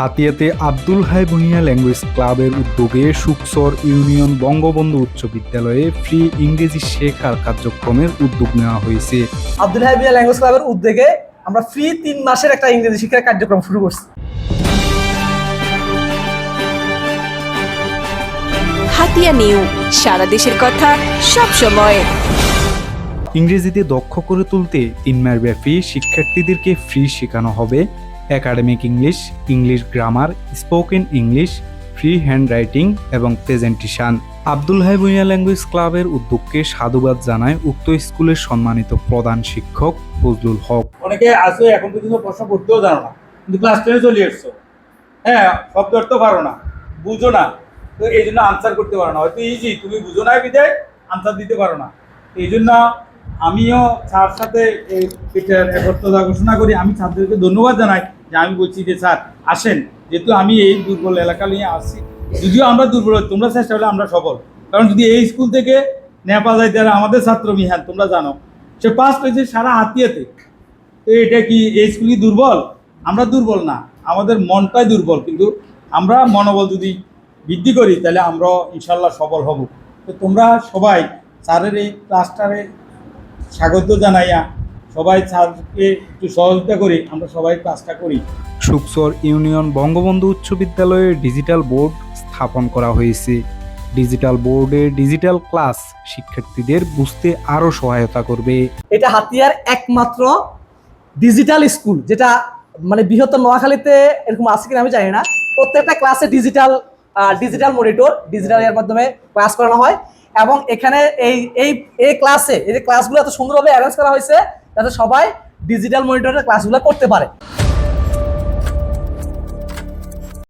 হাতিয়াতে Abdul Hai Bhuiyan language ক্লাবের উদ্যোগে সুকসর union Bangabandhu উচ্চ বিদ্যালয়ে ফ্রি ইংরেজি শেখার কার্যক্রমের উদ্যোগ নেওয়া হয়েছে। আব্দুল হাবিয়া ল্যাঙ্গুয়েজ ক্লাবের উদ্যোগে আমরা ফ্রি তিন মাসের একটা ইংরেজি শিক্ষার কার্যক্রম শুরু করছি। হাতিয়া নিউ সারা দেশের কথা সব সময়। ইংরেজিতে দক্ষ করে তুলতে তিন মাসব্যাপী শিক্ষার্থীদেরকে ফ্রি শেখানো হবে। Academic English English grammar, spoken English, free handwriting এবং প্রেজেন্টেশন। আব্দুল হাই ভুঁইয়া ল্যাঙ্গুয়েজ ক্লাবের উদ্যোগকে সাধুবাদ জানায় উক্ত স্কুলের সম্মানিত প্রধান শিক্ষক ফজলুল হক। অনেকে আসো এখন পর্যন্ত প্রশ্ন করতেও জানো না, কিন্তু ক্লাস টেনে চলে এসছো। হ্যাঁ শব্দ অর্থ পারো না, বুঝো না, তো এই জন্য আনসার করতে পারো না। হয়তো ইজি তুমি বুঝো না বিদায় আনসার দিতে পারো না। এই জন্য আমিও স্যার সাথে এটার একত্রতা ঘোষণা করি, আমি ছাত্রদেরকে ধন্যবাদ জানাই। যে আমি বলছি যে, স্যার, আসেন। যেহেতু আমি এই দুর্বল এলাকা নিয়ে আসছি, যদিও আমরা দুর্বল, তোমরা চেষ্টা হলে আমরা সফল। কারণ যদি এই স্কুল থেকে নেপা যায় যারা আমাদের ছাত্র মিহান, তোমরা জানো, সে পাস হয়েছে সারা হাতিয়াতে। তো এটা কি এই স্কুলই দুর্বল? আমরা দুর্বল না, আমাদের মনটাই দুর্বল। কিন্তু আমরা মনোবল যদি বৃদ্ধি করি, তাহলে আমরা ইনশাল্লাহ সফল হব। তো তোমরা সবাই স্যারের এই ক্লাসটারে স্বাগত জানাইয়া সবাই স্যারকে একটু সহযোগিতা করি আমরা সবাই ক্লাসটা করি। সুকসর ইউনিয়ন বঙ্গবন্ধু উচ্চ বিদ্যালয়ে ডিজিটাল বোর্ড স্থাপন করা হয়েছে। ডিজিটাল বোর্ডে ডিজিটাল ক্লাস শিক্ষার্থীদের বুঝতে আরও সহায়তা করবে। এটা হাতিয়ার একমাত্র ডিজিটাল স্কুল যেটা মানে বৃহত্তর নোয়াখালীতে এরকম আছে কিনা আমি জানি না। প্রত্যেকটা ক্লাসে ডিজিটাল ডিজিটাল মনিটর ডিজিটাল এর মাধ্যমে ক্লাস করানো হয়। এবং এখানে এই এই এই ক্লাসে এই যে ক্লাসগুলো এত সুন্দরভাবে অ্যারেঞ্জ করা হয়েছে যাতে সবাই ডিজিটাল মনিটরের ক্লাসগুলো করতে পারে।